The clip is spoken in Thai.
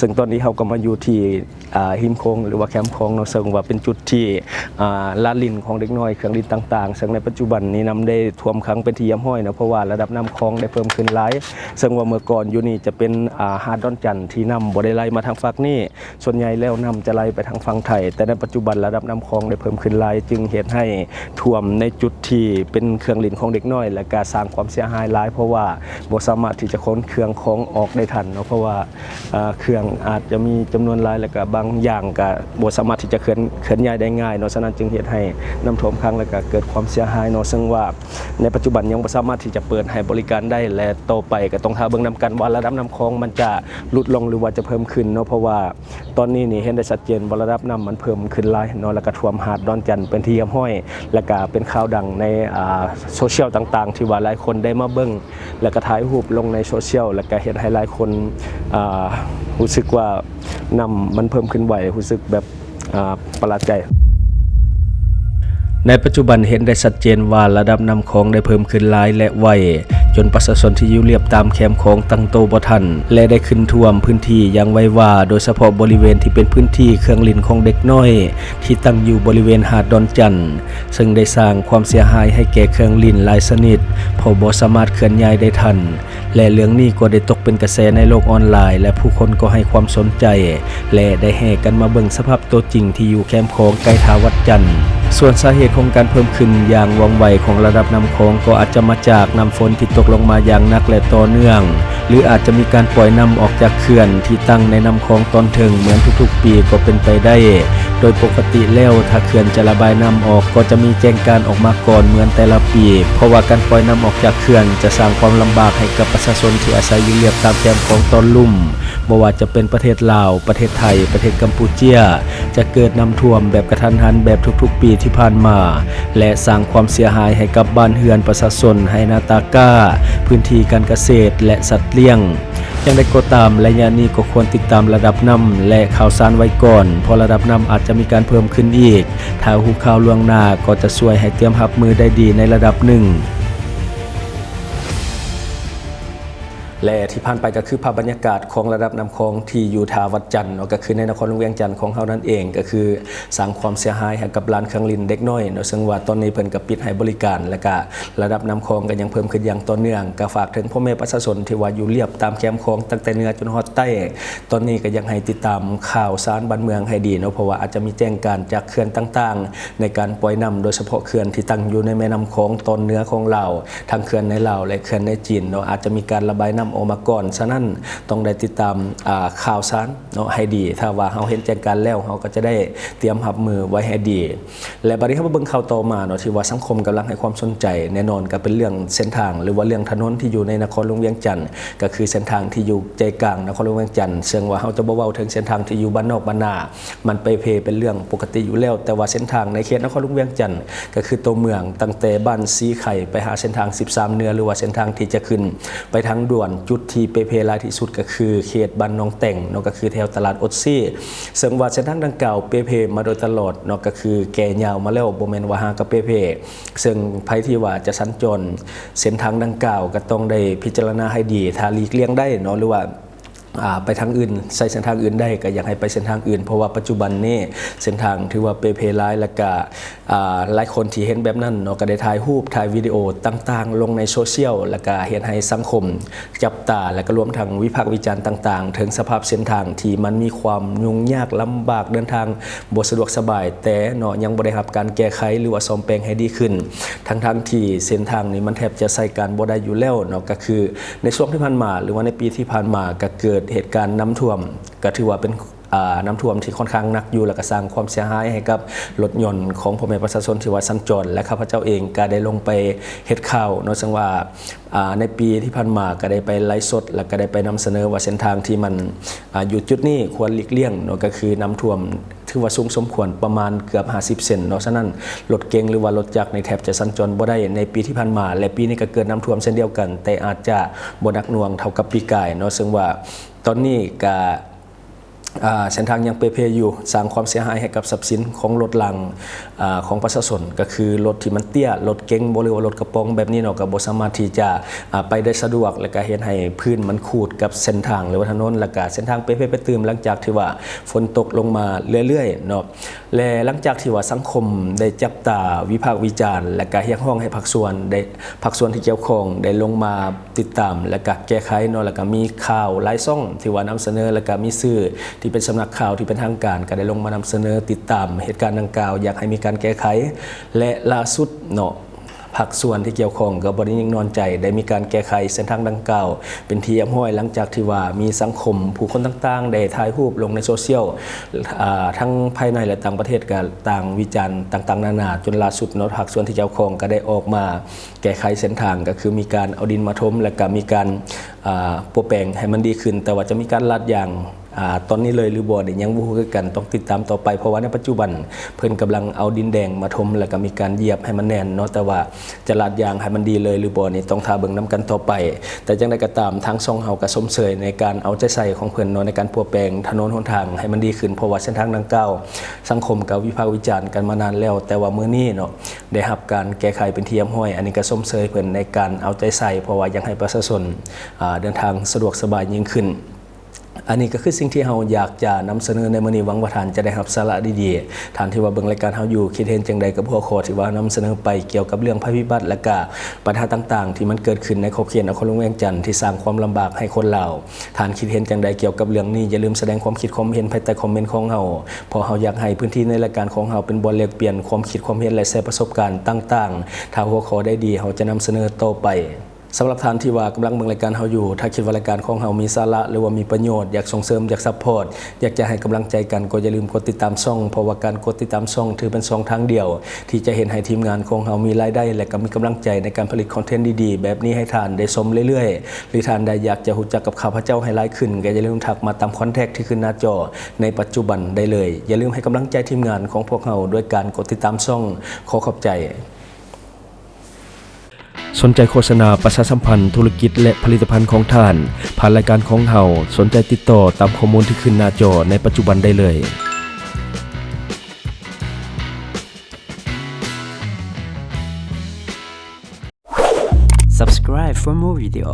ซึ่งตอนนี้เขาก็มาอยู่ที่หิมโคงหรือว่าแคมป์โคงเนาะซึ่งว่าเป็นจุดที่ลาลินของเด็กน้อยเครื่องลินต่างๆ ซึ่งในปัจจุบันนี้น้ำได้ท่วมขังเป็นที่ย่ำห้อยเนาะเพราะว่าระดับน้ำคลองได้เพิ่มขึ้นหลายซึ่งว่าเมื่อก่อนอยู่นี่จะเป็นอ่าหาดดอนจันทร์ที่น้ำบ่ได้ไหลมาทางฝั่งนี้ ส่วนใหญ่แล้วน้ำจะไหลไปทางฝั่งไทย แต่ในปัจจุบันระดับน้ำคลองได้เพิ่มขึ้นหลายจึงเหตุให้ท่วมในจุดที่เป็นเครื่องลินของเด็กน้อย และการสร้างความเสียหายหลาย เพราะว่าบ่สามารถที่จะค้นเครื่องของออกได้ทันเนาะเพราะว่าเครื่องอาจจะมีจำนวนหลายและก็บางอย่างก็บ่สามารถที่จะเคลื่อนเคลื่อนย้ายได้ง่ายเนาะฉะนั้นจึงเหตุให้น้ำท่วมขังและก็เกิดความเสียหายเนาะซึ่งว่าในปัจจุบันยังบ่สามารถที่จะเปิดให้บริการได้และต่อไปก็ต้องหาเบิ่งนํกันว่าระดับน้ำคลองมันจะลดลงหรือว่าจะเพิ่มขึ้นเนาะเพราะว่าตอนนี้นี่เห็นได้ชัดเจนว่าระดับน้ำมันเพิ่มขึ้นหลายเนาะแล้วก็ท่วมหาดดอนจันเป็นที่ยำห้อย แล้วก็เป็นข่าวดังในอ่าโซเชียลต่างๆ ที่ว่าหลายคนได้มาเบิ่งแล้วก็ถ่ายรูปลงในโซเชียลแล้วก็เห็นให้หลายคนอ่ารู้สึกว่าน้ำมันเพิ่มขึ้นไหวรู้สึกแบบประหลาดใจ ในปัจจุบันเห็นได้ชัดเจนว่าระดับน้ำของได้เพิ่มขึ้นหลายและไว จนประชาชนที่อยู่เรียบตามแคมป์คลองตั้งโตบทัน และได้ขึ้นท่วมพื้นที่อย่างไวว่า โดยเฉพาะบริเวณที่เป็นพื้นที่เครื่องลินของเด็กน้อย ที่ตั้งอยู่บริเวณหาดดอนจันซึ่งได้สร้างความเสียหายให้แก่เครื่องลินหลายชนิดเพราะบ่สามารถเคลื่อนย้ายได้ทัน และเรื่องนี้ก็ได้ตกเป็นกระแสในโลกออนไลน์ และผู้คนก็ให้ความสนใจ และได้แห่กันมาเบิ่งสภาพตัวจริงที่อยู่แคมป์คลองใกล้ทาวัดจันทร์ ส่วนสาเหตุของการเพิ่มขึ้นอย่างว่องไวของระดับน้ำโขงก็อาจจะมาจากน้ำฝนที่ตกลงมาอย่างหนักและต่อเนื่อง หรืออาจจะมีการปล่อยน้ำออกจากเขื่อนที่ตั้งในน้ำคลองตอนถึงเหมือนทุกๆ ปีก็เป็นไปได้ โดยปกติแล้วถ้าเขื่อนจะระบายน้ำออกก็จะมีแจ้งการออกมาก่อนเหมือนแต่ละปี เพราะว่าการปล่อยน้ำออกจากเขื่อนจะสร้างความลำบากให้กับประชาชนที่อาศัยอยู่เรียบตามแคมของตอนลุ่ม บ่ว่าจะเป็นประเทศลาว ประเทศไทย ประเทศกัมพูเชีย จะเกิดน้ำท่วมแบบกระทันหันแบบทุกๆ ปีที่ผ่านมา และสร้างความเสียหายให้กับบ้านเรือนประชาชนให้นาตาก้า พื้นที่การเกษตรและสัตว์เลี้ยงอย่างไรก็ตามระยะนี้ก็ควรติดตามระดับน้ำและข่าวสารไว้ก่อน เพราะระดับน้ำอาจจะมีการเพิ่มขึ้นอีก ถ้าหูข่าวล่วงหน้าก็จะช่วยให้เตรียมรับมือได้ดีในระดับหนึ่ง และที่ผ่านไปก็คือภาพบรรยากาศของระดับน้ำคลองที่อยู่ทาวัดจันทร์เนาะก็คือในนครหลวงเวียงจันทร์ของเขานั่นเอง ก็คือสร้างความเสียหายให้กับร้านเครื่องลินเด็กน้อยเนาะซึ่งว่าตอนนี้เพิ่นก็ปิดให้บริการ และก็ระดับน้ำคลองก็ยังเพิ่มขึ้นอย่างต่อเนื่องก็ฝากถึงพ่อแม่ประชาชนที่ว่าอยู่เรียบตามแคมป์คลองตั้งแต่เหนือจนฮอดใต้ตอนนี้ก็ยังให้ติดตามข่าวสารบ้านเมืองให้ดีเนาะเพราะว่าอาจจะมีแจ้งการจากเขื่อนต่างๆ ในการปล่อยน้ำโดยเฉพาะเขื่อนที่ตั้งอยู่ในแม่น้ำคลองตอนเหนือของเราทั้งเขื่อนในลาวและเขื่อนในจีนเนาะอาจจะมีการระบายน้ำออกมาก่อน ฉะนั้นต้องได้ติดตามข่าวสารเนาะให้ดี ถ้าว่าเราเห็นแจ้งการแล้วเราก็จะได้เตรียมรับมือไว้ให้ดี และบัดนี้เรามาเบิ่งข่าวต่อมาเนาะที่ว่าสังคมกำลังให้ความสนใจ แน่นอนก็เป็นเรื่องเส้นทาง หรือว่าเรื่องถนนที่อยู่ในนครหลวงเวียงจันทร์ก็คือเส้นทางที่อยู่ใจกลางนครหลวงเวียงจันทร์ซึ่งว่าเราจะบ่เว้าถึงเส้นทางที่อยู่บ้านนอกบ้านนา มันไปเพเป็นเรื่องปกติอยู่แล้ว แต่ว่าเส้นทางในเขตนครหลวงเวียงจันทร์ก็คือตัวเมืองตั้งแต่บ้านซีไข่ไปหาเส้นทาง 13 เนื้อหรือว่าเส้นทางที่จะขึ้นไปทางด่วนจุดที่เปเพลายที่สุดก็คือเขตบ้านนองแต่งเนาะก็คือแถวตลาดอดซี่ซึ่งว่าเส้นทางดังกล่าวเปเพมาโดยตลอดเนาะก็คือแก่ยาวมาแล้วบ่แม่นว่าหากับเปเพซึ่งภัยที่ว่าจะสัญจรเส้นทางดังกล่าวก็ต้องได้พิจารณาให้ดีถ้าหลีกเลี่ยงได้เนาะหรือว่า ไปทางอื่นใช้เส้นทางอื่นได้ก็อยากให้ไปเส้นทางอื่น เพราะว่าปัจจุบันนี้เส้นทางถือว่าเปเพร้ายและก็อ่าหลายคนที่เห็นแบบนั้นเนาะก็ได้ถ่ายรูปถ่ายวิดีโอต่างๆ ลงในโซเชียลแล้วก็เห็นให้สังคม จับตาและก็รวมทั้งวิพากษ์วิจารณ์ต่าง ๆ ถึงสภาพเส้นทางที่มันมีความยุ่งยากลำบากเดินทางบ่สะดวกสบาย แต่เนาะยังบ่ได้รับการแก้ไขหรือว่าซ่อมแปลงให้ดีขึ้น ทั้งๆที่เส้นทางนี้มันแทบจะใช้การบ่ได้อยู่แล้วเนาะก็คือในช่วงที่ผ่านมา หรือว่าในปีที่ผ่านมาก็เกิดเหตุการณ์น้ำท่วม ก็ถือว่าเป็นน้ำท่วมที่ค่อนข้างหนักอยู่และก็สร้างความเสียหายให้กับรถยนต์ของพ่อแม่ประชาชนที่ว่าสัญจรและข้าพเจ้าเองก็ได้ลงไปเฮ็ดข่าวเนาะซึ่งว่าในปีที่ผ่านมาก็ได้ไปไลฟ์สด และก็ได้ไปนำเสนอว่าเส้นทางที่มันออยู่จุดนี้ควรหลีกเลี่ยงเนาะก็คือน้ำท่วมถือว่าสูงสมควรประมาณเกือบ 50 เซนเนาะฉะนั้นรถเก๋งหรือว่ารถจักรในแถบจะสัญจรบ่ได้ในปีที่ผ่านมา และปีนี้ก็เกิดน้ำท่วมเช่นเดียวกัน แต่อาจจะบ่หนักหน่วงเท่ากับปีกายเนาะซึ่งว่า ตอนนี้ก็ เส้นทางยังเปรเพอยู่สร้างความเสียหายให้กับทรัพย์สินของรถหลังอของประชาชนก็คือรถที่มันเตี้ยรถเก๋งบรือว่ารถกระป๋องแบบนี้เนาะก็บ่สามารถที่จะไปได้สะดวก และก็เฮ็ดให้พื้นมันขูดกับเส้นทางหรือว่าถนนแล้วก็เส้นทางเปรเพไปตืมหลังจากที่ว่าฝนตกลงมาเรื่อยๆเนาะและหลังจากที่ว่าสังคมได้จับตาวิพากษ์วิจารณ์ และก็เรียกร้องให้ภาคส่วนได้ภาคส่วนที่เกี่ยวข้องได้ลงมาติดตาม และก็แก้ไขเนาะแล้วก็มีข่าวหลายช่องที่ว่านำเสนอแล้วก็มีสื่อที่เป็นสำนักข่าวที่เป็นทางการก็ได้ลงมานำเสนอติดตาม เหตุการณ์ดังกล่าว อยากให้มีการแก้ไข และล่าสุดเนาะภาคส่วนที่เกี่ยวข้องกับบริยิ่งนอนใจ ได้มีการแก้ไขเส้นทางดังกล่าว เป็นที่ยำห้อยหลังจากที่ว่ามีสังคมผู้คนต่างๆ ได้ถ่ายรูปลงในโซเชียลทั้งภายในและต่างประเทศก็ต่างวิจารณ์ต่างๆ นานาจนล่าสุดเนาะภาคส่วนที่เกี่ยวข้องก็ได้ออกมาแก้ไขเส้นทางก็คือมีการเอาดินมาถมและก็มีการอ่าปัวแปลงให้มันดีขึ้น แต่ว่าจะมีการลาดยาง ตอนนี้เลยหรือบ่เนี่ยยังบูคือกันต้องติดตามต่อไป เพราะว่าในปัจจุบันเพิ่นกำลังเอาดินแดงมาถมแล้วก็มีการเหยียบให้มันแน่นเนาะแต่ว่าจะลาดยางให้มันดีเลยหรือบ่นี่ต้องทาเบิ่งนํกันต่อไป แต่จังไดก็ตามทางช่องเฮาก็สมเสยในการเอาใจใส่ของเพิ่นเนาะในการพัวแปลงถนนหนทางให้มันดีขึ้นเพราะว่าเส้นทางดังกล่าวสังคมก็วิพากษ์วิจารณ์กันมานานแล้ว แต่ว่ามื้อนี้เนาะได้รับการแก้ไขเป็นเทียมห้อย อันนี้ก็สมเสยเพิ่นในการเอาใจใส่เพราะว่ายังให้ประชาชนเดินทางสะดวกสบายยิ่งขึ้น อันนี้ก็คือสิ่งที่เราอยากจะนำเสนอในมื้อนี้หวังว่าท่านจะได้รับสาระดีๆท่านที่ว่าเบิ่งรายการเฮาอยู่คิดเห็นจังใดกับหัวข้อที่ว่านำเสนอไปเกี่ยวกับเรื่องภัยพิบัติและก็ปัญหาต่าง ๆ ที่มันเกิดขึ้นในขอบเขตนครหลวงเวียงจันทน์ที่สร้างความลำบากให้คนลาท่านคิดเห็นจังใดเกี่ยวกับเรื่องนี้อย่าลืมแสดงความคิดความเห็นภายใต้คอมเมนต์ของเฮาเพราะเฮาอยากให้พื้นที่ในรายการของเฮาเป็นบ่อนแลกเปลี่ยนความคิดความเห็นและแชร์ประสบการณ์ต่าง ๆ ถ้าหัวข้อได้ดีเฮาจะนำเสนอต่อไป สำหรับท่านที่ว่ากำลังเบิ่งรายการเฮาอยู่ ถ้าคิดว่ารายการของเฮามีสาระ หรือว่ามีประโยชน์อยากส่งเสริมอยากซัพพอร์ตอยากจะให้กำลังใจกันก็อย่าลืมกดติดตามช่อง เพราะว่าการกดติดตามช่องถือเป็นช่องทางเดียว ที่จะเห็นให้ทีมงานของเฮามีรายได้ และก็มีกำลังใจในการผลิตคอนเทนต์ดีๆ แบบนี้ให้ท่านได้ชมเรื่อยๆ หรือท่านใดอยากจะรู้จักกับข้าพเจ้าให้หลายขึ้นก็อย่าลืมทักมาตามคอนแทคที่ขึ้นหน้าจอในปัจจุบันได้เลย อย่าลืมให้กำลังใจทีมงานของพวกเฮาด้วยการกดติดตามช่องขอขอบใจ สนใจโฆษณาประชาสัมพันธ์ธุรกิจและผลิตภัณฑ์ของท่าน ผ่านรายการของเฮาสนใจติดต่อตามข้อมูลที่ขึ้นหน้าจอในปัจจุบันได้เลย Subscribe for more video.